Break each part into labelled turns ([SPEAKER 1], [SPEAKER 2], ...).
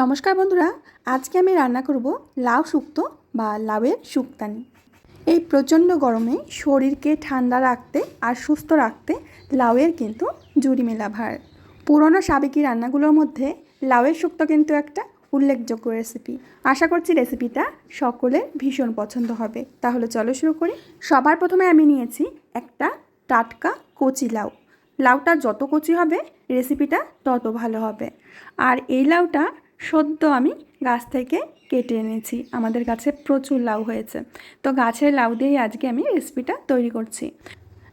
[SPEAKER 1] নমস্কার বন্ধুরা, আজকে আমি রান্না করব লাউ শুক্তো বা লাউয়ের শুক্তানি। এই প্রচণ্ড গরমে শরীরকে ঠান্ডা রাখতে আর সুস্থ রাখতে লাউয়ের কিন্তু জুড়ি মেলা ভার। পুরনো সাবেকি রান্নাগুলোর মধ্যে লাউয়ের শুক্তো কিন্তু একটা উল্লেখযোগ্য রেসিপি আশা করছি রেসিপিটা সকলের ভীষণ পছন্দ হবে। তাহলে চলো শুরু করি। সবার প্রথমে আমি নিয়েছি একটা টাটকা কচি লাউ। লাউটা যত কচি হবে রেসিপিটা তত ভালো হবে। আর এই লাউটা সদ্য আমি গাছ থেকে কেটে এনেছি। আমাদের গাছে প্রচুর লাউ হয়েছে। তো গাছের লাউ দিয়েই আজকে আমি রেসিপিটা তৈরি করছি।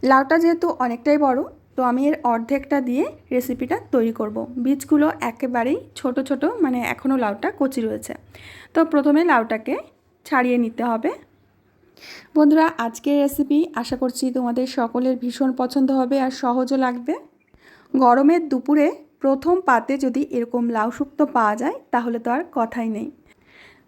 [SPEAKER 1] লাউটা যেহেতু অনেকটাই বড়, তো আমি এর অর্ধেকটা দিয়ে রেসিপিটা তৈরি করব। বীজগুলো একেবারেই ছোট ছোট মানে এখনও লাউটা কচি রয়েছে। তো প্রথমে লাউটাকে ছাড়িয়ে নিতে হবে। বন্ধুরা, আজকের রেসিপি আশা করছি তোমাদের সকলের ভীষণ পছন্দ হবে আর সহজও লাগবে। গরমের দুপুরে প্রথম পাতে যদি এরকম লাউ শুক্তো পাওয়া যায়, তাহলে তো আর কথাই নেই।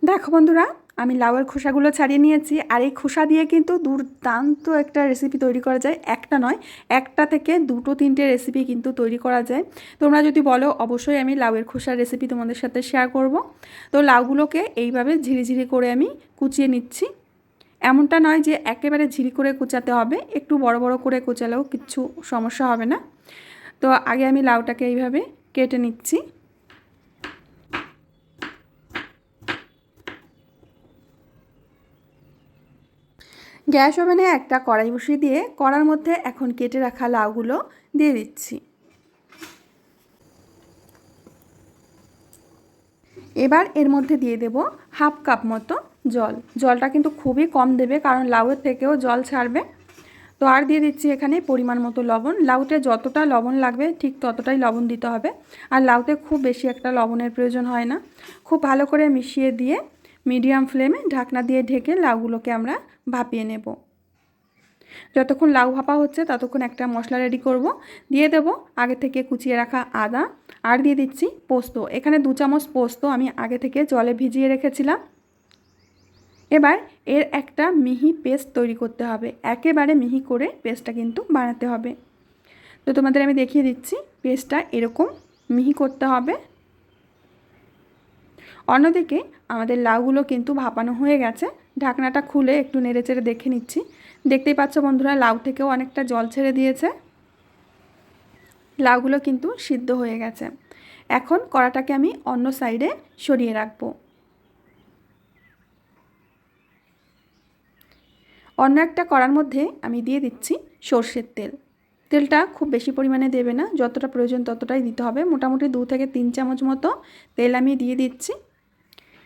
[SPEAKER 1] দেখো বন্ধুরা, আমি লাউয়ের খোসাগুলো ছাড়িয়ে নিয়েছি, আর এই খোসা দিয়ে কিন্তু দুর্দান্ত একটা রেসিপি তৈরি করা যায়। একটা নয়, একটা থেকে দুটো তিনটে রেসিপি কিন্তু তৈরি করা যায়। তোমরা যদি বলো, অবশ্যই আমি লাউয়ের খোসার রেসিপি তোমাদের সাথে শেয়ার করব। তো লাউগুলোকে এইভাবে ঝিরিঝিরি করে আমি কুচিয়ে নিচ্ছি। এমনটা নয় যে একেবারে ঝিরি করে কুচাতে হবে, একটু বড় বড় করে কুচালেও কিছু সমস্যা হবে না। তো আগে আমি লাউটাকে এইভাবে কেটে নিচ্ছি। গ্যাস ওভেনে একটা কড়াই বসিয়ে দিয়ে কড়ার মধ্যে এখন কেটে রাখা লাউগুলো দিয়ে দিচ্ছি। এবার এর মধ্যে দিয়ে দেব হাফ কাপ মতো জল। জলটা কিন্তু খুবই কম দেবে, কারণ লাউয়ের থেকেও জল ছাড়বে। তো আর দিয়ে দিচ্ছি এখানে পরিমাণ মতো লবণ। লাউতে যতটা লবণ লাগবে ঠিক ততটাই লবণ দিতে হবে। আর লাউতে খুব বেশি একটা লবণের প্রয়োজন হয় না। খুব ভালো করে মিশিয়ে দিয়ে মিডিয়াম ফ্লেমে ঢাকনা দিয়ে ঢেকে লাউগুলোকে আমরা ভাপিয়ে নেব। যতক্ষণ লাউ ভাপা হচ্ছে ততক্ষণ একটা মশলা রেডি করব। দিয়ে দেব আগে থেকে কুচিয়ে রাখা আদা। আর দিয়ে দিচ্ছি পোস্ত। এখানে দু চামচ পোস্ত আমি আগে থেকে জলে ভিজিয়ে রেখেছিলাম। এবার এর একটা মিহি পেস্ট তৈরি করতে হবে। একেবারে মিহি করে পেস্টটা কিন্তু বানাতে হবে। তো তোমাদের আমি দেখিয়ে দিচ্ছি, পেস্টটা এরকম মিহি করতে হবে। অন্যদিকে আমাদের লাউগুলো কিন্তু ভাপানো হয়ে গেছে। ঢাকনাটা খুলে একটু নেড়েচেড়ে দেখে নিচ্ছি। দেখতেই পাচ্ছ বন্ধুরা, লাউ থেকেও অনেকটা জল ছেড়ে দিয়েছে। লাউগুলো কিন্তু সিদ্ধ হয়ে গেছে। এখন কড়াটাকে আমি অন্য সাইডে সরিয়ে রাখব। অন্য একটা কড়ার মধ্যে আমি দিয়ে দিচ্ছি সর্ষের তেল। তেলটা খুব বেশি পরিমাণে দেবে না, যতটা প্রয়োজন ততটাই দিতে হবে। মোটামুটি দু থেকে তিন চামচ মতো তেল আমি দিয়ে দিচ্ছি।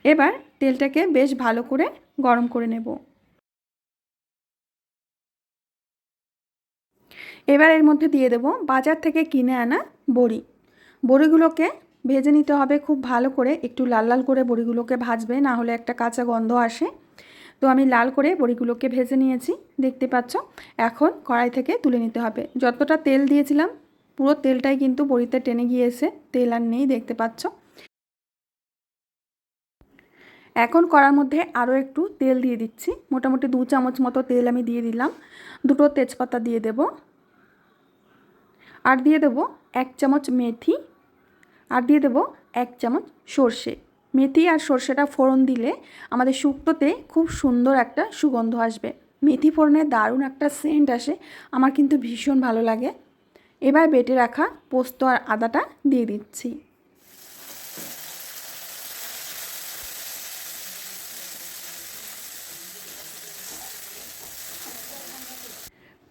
[SPEAKER 1] এবার তেলটাকে বেশ ভালো করে গরম করে নেব। এবার এর মধ্যে দিয়ে দেব বাজার থেকে কিনে আনা বড়ি। বড়িগুলোকে ভেজে নিতে হবে খুব ভালো করে, একটু লাল লাল করে বড়িগুলোকে ভাজবে, না হলে একটা কাঁচা গন্ধ আসে। তো আমি লাল করে বড়িগুলোকে ভেজে নিয়েছি, দেখতে পাচ্ছ? এখন কড়াই থেকে তুলে নিতে হবে। যতটা তেল দিয়েছিলাম, পুরো তেলটাই কিন্তু বড়িতে টেনে গিয়েছে, তেল আর নেই, দেখতে পাচ্ছ? এখন কড়ার মধ্যে আরও একটু তেল দিয়ে দিচ্ছি। মোটামুটি দু চামচ মতো তেল আমি দিয়ে দিলাম। দুটো তেজপাতা দিয়ে দেব। আর দিয়ে দেব এক চামচ মেথি। আর দিয়ে দেব এক চামচ সর্ষে। মেথি আর সর্ষেটা ফোড়ন দিলে আমাদের শুক্তোতে খুব সুন্দর একটা সুগন্ধ আসবে। মেথি ফোড়নে দারুণ একটা সেন্ট আসে, আমার কিন্তু ভীষণ ভালো লাগে। এবার বেটে রাখা পোস্ত আর আদাটা দিয়ে দিচ্ছি।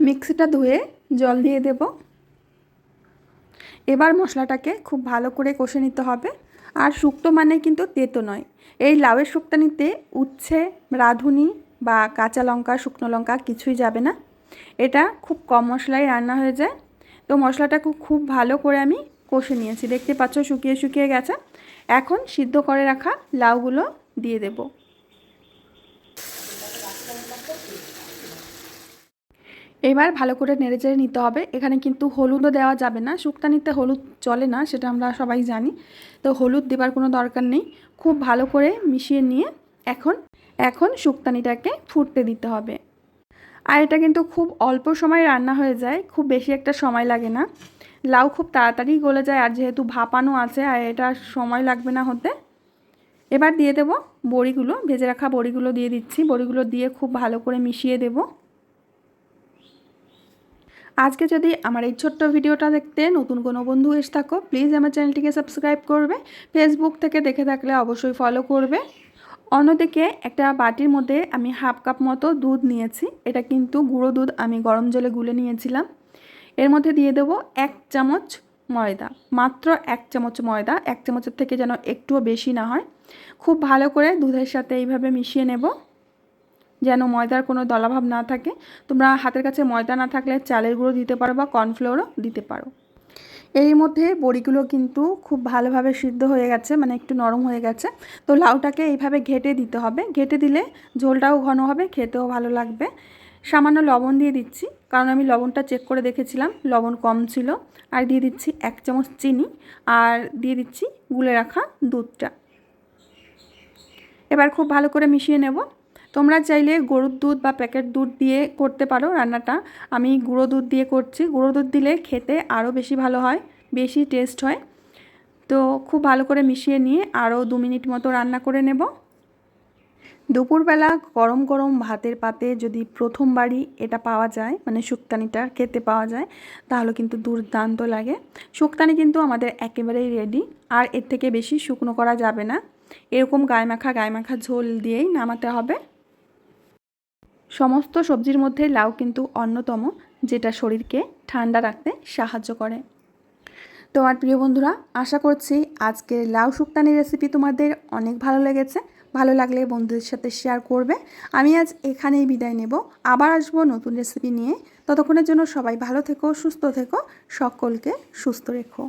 [SPEAKER 1] মিক্সিটা ধুয়ে জল দিয়ে দেব। এবার মশলাটাকে খুব ভালো করে কষে নিতে হবে। আর শুক্তো মানে কিন্তু তেতো নয়। এই লাউয়ের শুক্তানিতে উচ্ছে, রাঁধুনি বা কাঁচা লঙ্কা, শুকনো লঙ্কা কিছুই যাবে না। এটা খুব কম মশলায় রান্না হয়ে যায়। তো মশলাটা খুব ভালো করে আমি কষে নিয়েছি। দেখতে পাচ্ছ শুকিয়ে শুকিয়ে গেছে। এখন সিদ্ধ করে রাখা লাউগুলো দিয়ে দেবো। এবার ভালো করে নেড়ে চেড়ে নিতে হবে। এখানে কিন্তু হলুদও দেওয়া যাবে না। শুক্তানিতে হলুদ চলে না, সেটা আমরা সবাই জানি। তো হলুদ দেবার কোনো দরকার নেই। খুব ভালো করে মিশিয়ে নিয়ে এখন এখন শুক্তানিটাকে ফুটতে দিতে হবে। আর এটা কিন্তু খুব অল্প সময় রান্না হয়ে যায়। খুব বেশি একটা সময় লাগে না। লাউ খুব তাড়াতাড়ি গলে যায় আর যেহেতু ভাপানো আছে, আর এটা সময় লাগবে না হতে, এবার দিয়ে দেব বড়িগুলো। ভেজে রাখা বড়িগুলো দিয়ে দিচ্ছি। বড়িগুলো দিয়ে খুব ভালো করে মিশিয়ে দেব। আজকে যদি আমার এই ছোট্ট ভিডিওটা দেখতে নতুন কোনো বন্ধু এসে থাকো প্লিজ আমার চ্যানেলটিকে সাবস্ক্রাইব করবে। ফেসবুক থেকে দেখে থাকলে অবশ্যই ফলো করবে। অন্যদিকে একটা বাটির মধ্যে আমি হাফ কাপ মতো দুধ নিয়েছি। এটা কিন্তু গুঁড়ো দুধ, আমি গরম জলে গুলে নিয়েছিলাম। এর মধ্যে দিয়ে দেবো এক চামচ ময়দা, মাত্র এক চামচ ময়দা, এক চামচের থেকে যেন একটুও বেশি না হয়। খুব ভালো করে দুধের সাথে এইভাবে মিশিয়ে নেব। যেন ময়দার কোনো দলাভাব না থাকে। তোমরা হাতের কাছে ময়দা না থাকলে চালের গুঁড়ো দিতে পারো বা কর্নফ্লোরও দিতে পারো। এর মধ্যে বড়িগুলো কিন্তু খুব ভালোভাবে সিদ্ধ হয়ে গেছে মানে একটু নরম হয়ে গেছে। তো লাউটাকে এইভাবে ঘেটে দিতে হবে। ঘেটে দিলে ঝোলটাও ঘন হবে, খেতেও ভালো লাগবে। সামান্য লবণ দিয়ে দিচ্ছি, কারণ আমি লবণটা চেক করে দেখেছিলাম, লবণ কম ছিল। আর দিয়ে দিচ্ছি এক চামচ চিনি আর দিয়ে দিচ্ছি গুলে রাখা দুধটা। এবার খুব ভালো করে মিশিয়ে নেব। তোমরা চাইলে গরুর দুধ বা প্যাকেট দুধ দিয়ে করতে পারো রান্নাটা। আমি গুঁড়ো দুধ দিয়ে করছি। গুঁড়ো দুধ দিলে খেতে আরও বেশি ভালো হয়, বেশি টেস্ট হয়। তো খুব ভালো করে মিশিয়ে নিয়ে আরও দু মিনিট মতো রান্না করে নেব। দুপুরবেলা গরম গরম ভাতের পাতে যদি প্রথমবারই এটা পাওয়া যায় মানে শুক্তানিটা খেতে পাওয়া যায়, তাহলে কিন্তু দুর্দান্ত লাগে। শুক্তানি কিন্তু আমাদের একেবারেই রেডি আর এর থেকে বেশি শুকনো করা যাবে না। এরকম গায়ে মাখা গায়ে মাখা ঝোল দিয়েই নামাতে হবে। সমস্ত সবজির মধ্যে লাউ কিন্তু অন্যতম, যেটা শরীরকে ঠান্ডা রাখতে সাহায্য করে। তো আমার প্রিয় বন্ধুরা, আশা করছি আজকের লাউ শুক্তানি রেসিপি তোমাদের অনেক ভালো লেগেছে। ভালো লাগলে বন্ধুদের সাথে শেয়ার করবে। আমি আজ এখানেই বিদায় নেব। আবার আসব নতুন রেসিপি নিয়ে। ততক্ষণের জন্য সবাই ভালো থেকো, সুস্থ থেকো, সকলকে সুস্থ রেখো।